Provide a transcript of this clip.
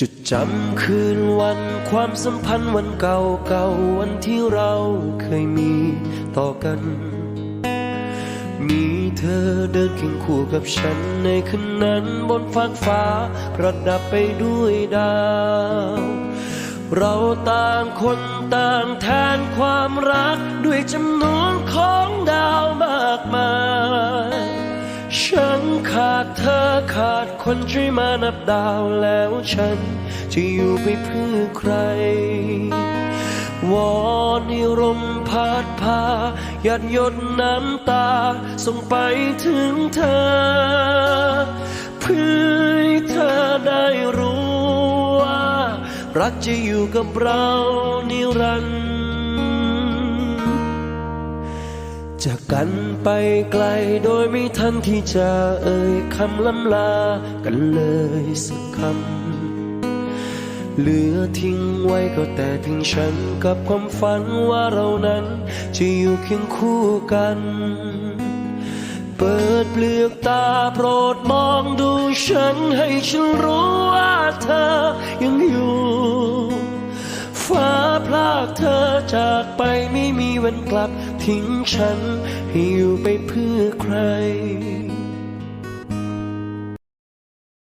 จุดจำคืนวันความสัมพันธ์วันเก่าเก่าวันที่เราเคยมีต่อกัน มีเธอเดินเคียงคู่กับฉันในคืนนั้นบนฟากฟ้าประดับไปด้วยดาว เราต่างคนต่างแทนความรักด้วยจำนวน ขาดเธอขาดคนช่วยมานับดาวแล้วฉัน จะอยู่ไปเพื่อใคร วอนให้ลมพัดพาหยาดหยดน้ำตา ส่งไปถึงเธอ เพื่อให้เธอได้รู้ว่า รักจะอยู่กับเรานิรันดร์ จากกันไปไกลโดยไม่ทันที่จะเอ่ยคำล้ำลากันเลยสักคำ เหลือทิ้งไว้ก็แต่เพียงฉันกับความฝันว่าเรานั้นจะอยู่เคียงคู่กัน เปิดเปลือกตาโปรดมองดูฉันให้ฉันรู้ว่าเธอยังากเธอจากไปไม่มีวันกลับ ทิ้งฉันให้อยู่ไปเพื่อใคร